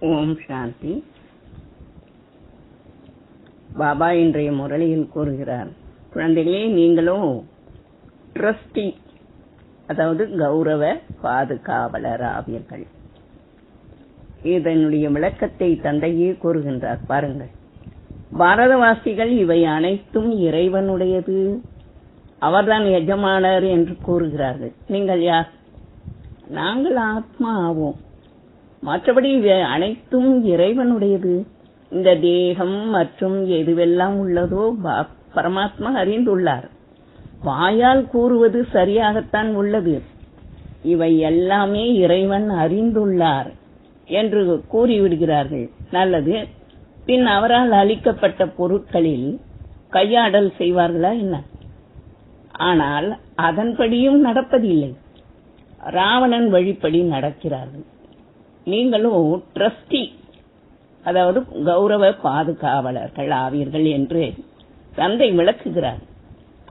ஓம் சாந்தி. பாபா இன்றைய முரளியில் கூறுகிறார் குழந்தைகளே நீங்களும் ட்ரஸ்டி அதாவது கௌரவ பாதுகாவலர் ஆவீர்கள் இதனுடைய விளக்கத்தை தந்தையே கூறுகின்றார் பாருங்கள். பாரதவாசிகள் இவை அனைத்தும் இறைவனுடையது. அவர்தான் எஜமானர் என்று கூறுகிறார்கள். நீங்கள் யார்? நாங்கள் ஆத்மா ஆவோம் மற்றபடி இவை அனைத்தும் இறைவனுடையது. இந்த தேகம் மற்றும் எதுவெல்லாம் உள்ளதோ பரமாத்மா அறிந்துள்ளார். வாயால் கூறுவது சரியாகத்தான் உள்ளது. இவை எல்லாமே இறைவன் அறிந்துள்ளார் என்று கூறிவிடுகிறார்கள். நல்லது. பின் அவரால் அளிக்கப்பட்ட பொருட்களில் கையாடல் செய்வார்களா என்ன? ஆனால் அதன்படியும் நடப்பதில்லை. ராவணன் வழிப்படி நடக்கிறார்கள். நீங்களும் ட்ரஸ்டி அதாவது கௌரவ பாதுகாவலர்கள் ஆவீர்கள் என்று தந்தை விளக்குகிறார்.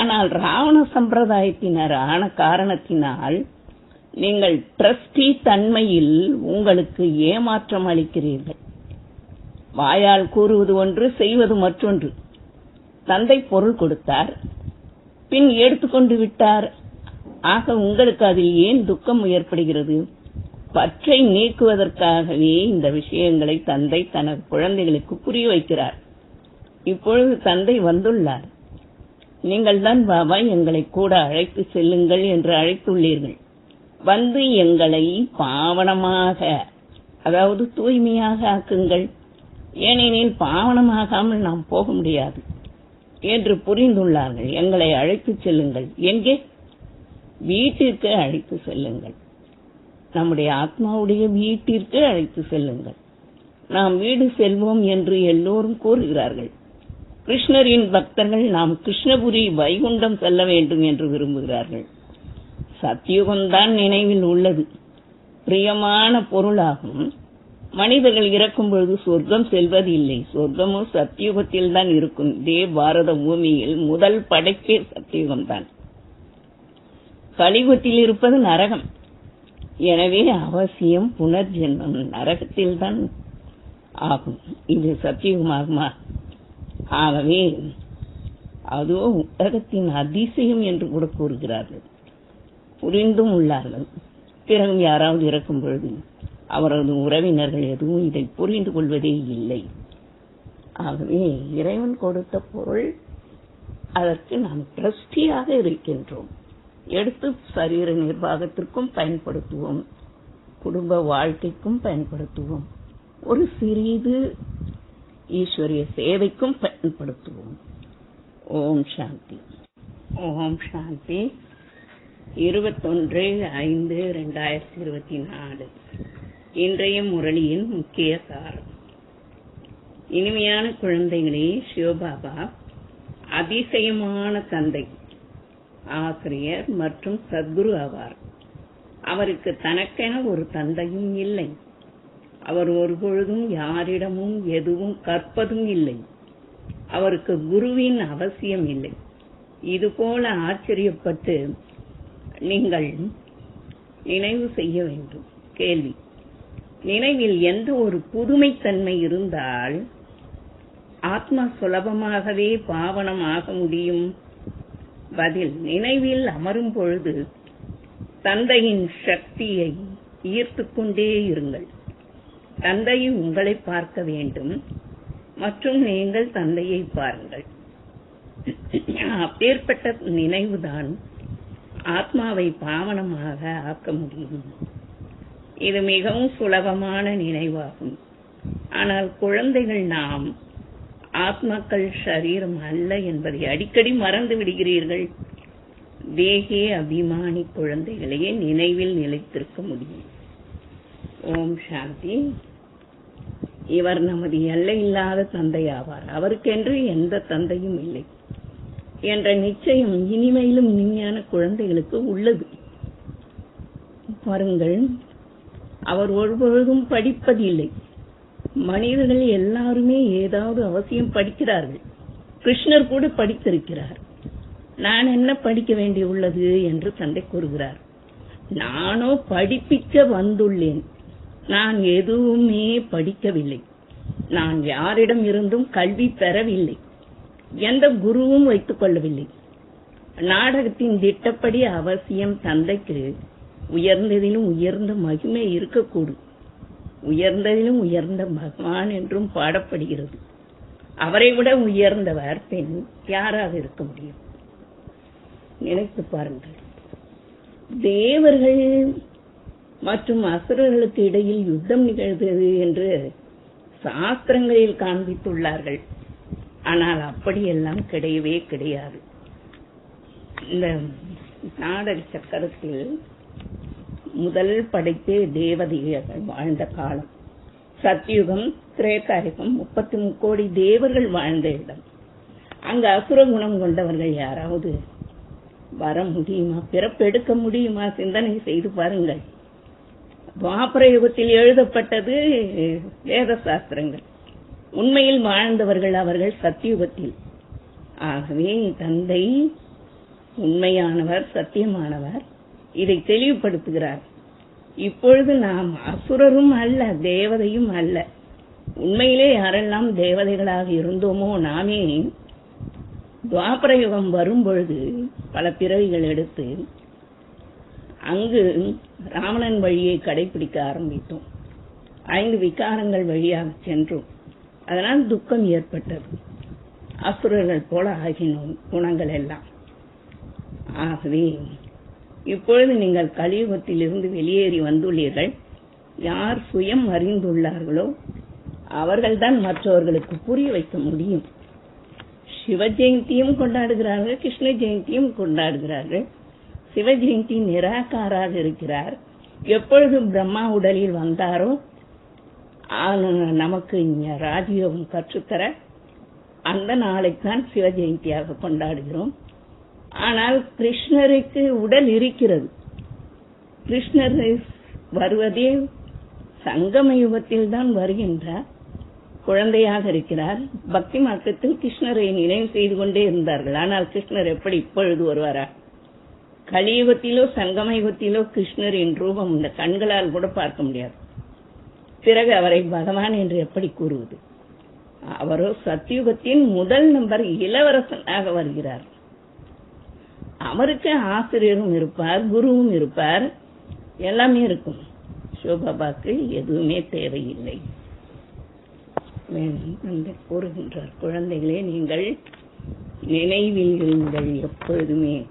ஆனால் ராவண சம்பிரதாயத்தினர் ஆன காரணத்தினால் நீங்கள் ட்ரஸ்டி தன்மையில் உங்களுக்கு ஏமாற்றம் அளிக்கிறீர்கள். வாயால் கூறுவது ஒன்று செய்வது மற்றொன்று. தந்தை பொருள் கொடுத்தார் பின் எடுத்துக்கொண்டு விட்டார். ஆக உங்களுக்கு அதில் ஏன் துக்கம் ஏற்படுகிறது? பற்றை நீக்குவதற்காகவே இந்த விஷயங்களை தந்தை தனது குழந்தைகளுக்கு புரிய வைக்கிறார். இப்பொழுது தந்தை வந்துள்ளார். நீங்கள் தான் பாபா எங்களை கூட அழைத்து செல்லுங்கள் என்று அழைத்துள்ளீர்கள். வந்து எங்களை பாவனமாக அதாவது தூய்மையாக ஆக்குங்கள். ஏனெனில் பாவனமாகாமல் நாம் போக முடியாது என்று புரிந்துள்ளார்கள். எங்களை அழைத்து செல்லுங்கள். எங்கே? வீட்டிற்கு அழைத்து செல்லுங்கள். நம்முடைய ஆத்மாவுடைய வீட்டிற்கு அழைத்து செல்லுங்கள். நாம் வீடு செல்வோம் என்று எல்லோரும் கூறுகிறார்கள். கிருஷ்ணரின் பக்தர்கள் நாம் கிருஷ்ணபுரி வைகுண்டம் செல்ல வேண்டும் என்று விரும்புகிறார்கள். சத்தியுகம்தான் நினைவில் உள்ளது. பிரியமான பொருளாகும். மனிதர்கள் இறக்கும் பொழுது சொர்க்கம் செல்வது இல்லை சொர்க்கமும் சத்தியுகத்தில் தான் இருக்கும். இதே பாரத பூமியில் முதல் படைப்பே சத்தியுகம்தான். கலியுகத்தில் இருப்பது நரகம். எனவே அவசியம் புனர்ஜென்மம் நரகத்தில் தான் ஆகும். இது சத்தியமாகுமா? ஆகவே அதோ உலகத்தின் அதிசயம் என்று கூட கூறுகிறார்கள். புரிந்தும் உள்ளார்கள். பிறகு யாராவது இறக்கும் பொழுது அவரது உறவினர்கள் எதுவும் இதை புரிந்து கொள்வதே இல்லை. ஆகவே இறைவன் கொடுத்த பொருள் அதற்கு நாம் ட்ரஸ்டியாக இருக்கின்றோம். எடுத்து சரீர நிர்வாகத்திற்கும் பயன்படுத்துவோம். குடும்ப வாழ்க்கைக்கும் பயன்படுத்துவோம். ஒரு சிறிது ஈஸ்வரிய சேவைக்கும் பயன்படுத்துவோம். ஓம் சாந்தி. ஓம் சாந்தி. இருபத்தொன்று ஐந்து ரெண்டாயிரத்தி இருபத்தி நாலு. இன்றைய முரளியின் முக்கிய சாரம். இனிமையான குழந்தைகளே சிவபாபா அதிசயமான தந்தை. ஆசிரியர் மற்றும் சத்குரு ஆவார். அவருக்கு தனக்கென ஒரு தந்தையும் இல்லை. அவர் ஒருபொழுதும் யாரிடமும் எதுவும் கற்பதும் இல்லை. அவருக்கு குருவின் அவசியம் இல்லை. இதுபோல ஆச்சரியப்பட்டு நீங்கள் நினைவு செய்ய வேண்டும். கேள்வி. நினைவில் எந்த ஒரு புதுமைத்தன்மை இருந்தால் ஆத்மா சுலபமாகவே பாவனம் ஆக முடியும். பதில் நினைவில் அமரும் பொழுது தந்தையின் சக்தியை ஈர்த்துக் கொண்டே இருங்கள். தந்தை உங்களை பார்க்க வேண்டும். மற்றும் நீங்கள் தந்தையை பாருங்கள். அப்பேற்பட்ட நினைவுதான் ஆத்மாவை பாவனமாக ஆக்க முடியும். இது மிகவும் சுலபமான நினைவாகும். ஆனால் குழந்தைகள் நாம் ஆத்மாக்கள் சரீரம் அல்ல என்பதை அடிக்கடி மறந்து விடுகிறீர்கள். தேகே அபிமானி குழந்தைகளையே நினைவில் நிலைத்திருக்க முடியும். ஓம் சாந்தி. இவர் நமது எல்லையில்லாத தந்தையாவார். அவருக்கென்று எந்த தந்தையும் இல்லை. என்ற நிச்சயம் இனிமையிலும் இனிமையான குழந்தைகளுக்கு உள்ளது. பாருங்கள் அவர் ஒருபொழுதும் படிப்பதில்லை. மனிதர்கள் எல்லாருமே ஏதாவது அவசியம் படிக்கிறார்கள். கிருஷ்ணர் கூட படித்திருக்கிறார். நான் என்ன படிக்க வேண்டியுள்ளது என்று தந்தை கூறுகிறார். நானோ படிப்பிக்க வந்துள்ளேன். நான் எதுவுமே படிக்கவில்லை. நான் யாரிடம் இருந்தும் கல்வி பெறவில்லை. எந்த குருவும் வைத்துக் கொள்ளவில்லை. நாடகத்தின் திட்டப்படி அவசியம் தந்தைக்கு உயர்ந்ததிலும் உயர்ந்த மகிமை இருக்கக்கூடும். உயர்ந்ததிலும் உயர்ந்த பகவான் என்றும் பாடப்படுகிறது. அவரை விட உயர்ந்தவர் பெண் யாராக இருக்க முடியும்? நினைத்து பாருங்கள். தேவர்கள் மற்றும் அசுரர்களுக்கு இடையில் யுத்தம் நிகழ்ந்தது என்று சாஸ்திரங்களில் காண்பித்துள்ளார்கள். ஆனால் அப்படியெல்லாம் கிடையவே கிடையாது. இந்த நாடக சக்கரத்தில் முதல் படைத்தே தேவதைகள் வாழ்ந்த காலம். சத்தியுகம் திரேதாயுகம் முப்பத்தி முக்கோடி தேவர்கள் வாழ்ந்த இடம். அங்க அசுர குணம் கொண்டவர்கள் யாராவது வர முடியுமா? பிறப்பெடுக்க முடியுமா? சிந்தனை செய்து பாருங்கள். துவாபர யுகத்தில் எழுதப்பட்டது வேத சாஸ்திரங்கள். உண்மையில் வாழ்ந்தவர்கள் அவர்கள் சத்தியுகத்தில். ஆகவே தந்தை உண்மையானவர் சத்தியமானவர். இதை தெளிவுபடுத்துகிறார். இப்பொழுது நாம் அசுரரும் அல்ல தேவதையும் அல்ல. உண்மையிலே யாரெல்லாம் தேவதைகளாக இருந்தோமோ நாமே துவாபரயுகம் வரும்பொழுது பல பிறவிகள் எடுத்து அங்கு ராவணன் வழியை கடைபிடிக்க ஆரம்பித்தோம். ஐந்து விகாரங்கள் வழியாக சென்றோம். அதனால் துக்கம் ஏற்பட்டது. அசுரர்கள் போல ஆகினோம் குணங்கள் எல்லாம். ஆகவே இப்பொழுது நீங்கள் கலியுகத்திலிருந்து வெளியேறி வந்துள்ளீர்கள். யார் சுயம் அறிந்துள்ளார்களோ அவர்கள்தான் மற்றவர்களுக்கு புரிய வைக்க முடியும். சிவ ஜெயந்தியும் கொண்டாடுகிறார்கள் கிருஷ்ண ஜெயந்தியும் கொண்டாடுகிறார்கள். சிவ ஜெயந்தி நிராகாராக இருக்கிறார். எப்பொழுது பிரம்மா உடலில் வந்தாரோ நமக்கு ராஜயோகம் கற்றுத்தர அந்த நாளைத்தான் சிவ ஜெயந்தியாக கொண்டாடுகிறோம். ஆனால் கிருஷ்ணருக்கு உடல் இருக்கிறது. கிருஷ்ணர் வருவதே சங்கம யுகத்தில் தான் வருகின்றார். குழந்தையாக இருக்கிறார். பக்தி மார்க்கத்தில் கிருஷ்ணரை நினைவு செய்து கொண்டே இருந்தார்கள். ஆனால் கிருஷ்ணர் எப்படி இப்பொழுது வருவாரா? கலியுகத்திலோ சங்கம யுகத்திலோ கிருஷ்ணரின் ரூபம் இந்த கண்களால் கூட பார்க்க முடியாது. பிறகு அவரை பகவான் என்று எப்படி கூறுவது? அவரோ சத்தியுகத்தின் முதல் நம்பர் இளவரசனாக வருகிறார். அவருக்கு ஆசிரியரும் இருப்பார் குருவும் இருப்பார். எல்லாமே இருக்கும். சிவபாபாக்கு எதுவுமே தேவையில்லை. கூறுகின்றார் குழந்தைகளே நீங்கள் நினைவில் இருங்கள் எப்பொழுதுமே.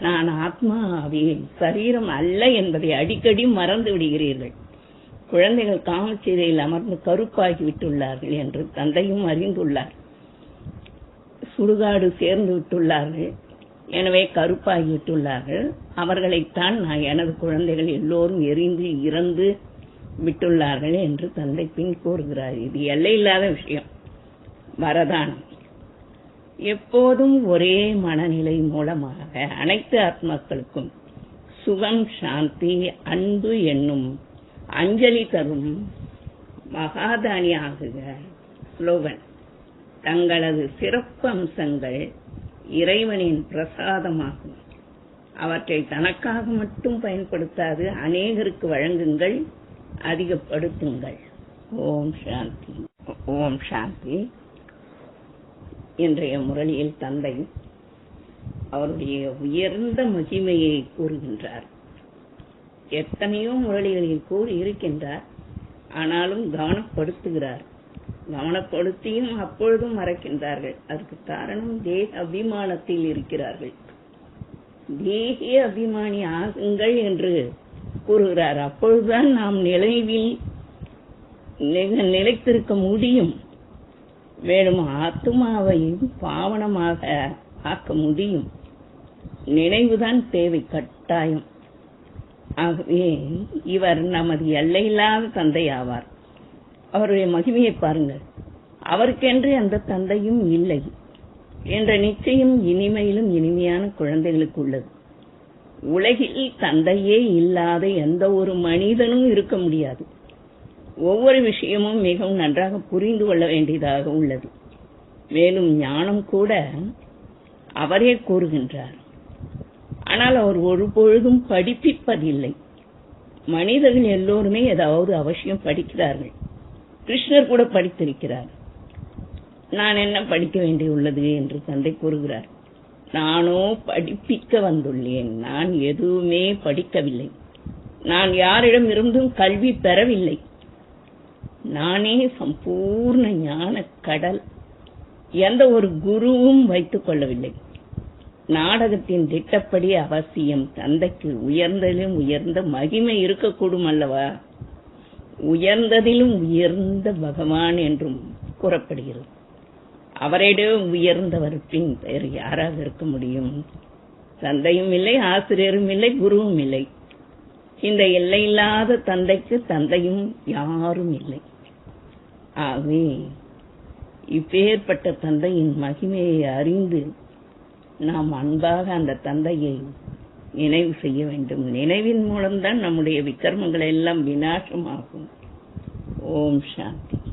நான் ஆத்மாவின் சரீரம் அல்ல என்பதை அடிக்கடி மறந்து விடுகிறீர்கள். குழந்தைகள் காமச்சீரையில் அமர்ந்து கருப்பாகி விட்டுள்ளார்கள் என்று தந்தையும் அறிந்துள்ளார். சுடுகாடு சேர்ந்து விட்டுள்ளார்கள். எனவே கருப்பாகி விட்டுள்ளார்கள் அவர்களைத்தான் நான் எனது குழந்தைகள் எல்லோரும் எரிந்து இறந்து விட்டுள்ளார்கள் என்று தந்தை பின் கூறுகிறார். இது எல்லையில்லாத விஷயம். வரதானம். எப்போதும் ஒரே மனநிலை மூலமாக அனைத்து ஆத்மாக்களுக்கும் சுகம் சாந்தி அன்பு என்னும் அஞ்சலி தரும் மகாதானி ஆகுக ஸ்லோகன். தங்களது சிறப்பு அம்சங்கள் இறைவனின் பிரசாதமாகும். அவற்றை தனக்காக மட்டும் பயன்படுத்தாது அநேகருக்கு வழங்குங்கள் அதிகப்படுத்துங்கள். ஓம் சாந்தி. ஓம் சாந்தி. இன்றைய முரளியில் தந்தை அவருடைய உயர்ந்த மகிமையை கூறுகின்றார். எத்தனையோ முரளிகளில் கூறி இருக்கின்றார் ஆனாலும் கவனப்படுத்துகிறார். கவனப்படுத்தியும் அப்பொழுதும் மறக்கின்றார்கள். அதற்கு காரணம் தேக அபிமானத்தில் இருக்கிறார்கள். தேகிய அபிமானி ஆகுங்கள் என்று கூறுகிறார். அப்பொழுதுதான் நாம் நிலைவில் நிலைத்திருக்க முடியும். மேலும் ஆத்மாவையும் பாவனமாக ஆக்க முடியும். நினைவுதான் தேவை கட்டாயம். ஆகவே இவர் நமது எல்லையில்லாத தந்தை ஆவார் அவருடைய மகிமையை பாருங்கள். அவருக்கென்று அந்த தந்தையும் இல்லை என்ற நிச்சயம் இனிமையிலும் இனிமையான குழந்தைகளுக்கு உள்ளது. உலகில் தந்தையே இல்லாத எந்த ஒரு மனிதனும் இருக்க முடியாது. ஒவ்வொரு விஷயமும் மிகவும் நன்றாக புரிந்து கொள்ள வேண்டியதாக உள்ளது. மேலும் ஞானம் கூட அவரே கூறுகின்றார். ஆனால் அவர் ஒரு பொழுதும் படிப்பிப்பதில்லை. மனிதர்கள் எல்லோருமே ஏதாவது அவசியம் படிக்கிறார்கள். கிருஷ்ணர் கூட படித்திருக்கிறார். நான் என்ன படிக்க வேண்டியுள்ளது என்று தந்தை கூறுகிறார். நானோ படிப்பிக்க வந்துள்ளேன். நான் எதுவுமே படிக்கவில்லை. நான் யாரிடம் இருந்தும் கல்வி பெறவில்லை. நானே சம்பூர்ண ஞான கடல். எந்த ஒரு குருவும் வைத்துக் கொள்ளவில்லை. நாடகத்தின் திட்டப்படி அவசியம் தந்தைக்கு உயர்ந்ததிலும் உயர்ந்த மகிமை இருக்கக்கூடும் அல்லவா? உயர்ந்ததிலும் உயர்ந்த பகவான் என்றும் கூறப்படுகிறது. அவரிட உயர்ந்தவர் பின் வேறு யாராக இருக்க முடியும்? தந்தையும் இல்லை ஆசிரியரும் இல்லை குருவும் இல்லை. இந்த எல்லையில்லாத தந்தைக்கு தந்தையும் யாரும் இல்லை. ஆகவே இப்பேற்பட்ட தந்தையின் மகிமையை அறிந்து நாம் அன்பாக அந்த தந்தையை நினைவு செய்ய வேண்டும். நினைவின் மூலம்தான் நம்முடைய விக்கிரமங்கள் எல்லாம் விநாசமாகும். ஓம் சாந்தி.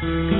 Thank you.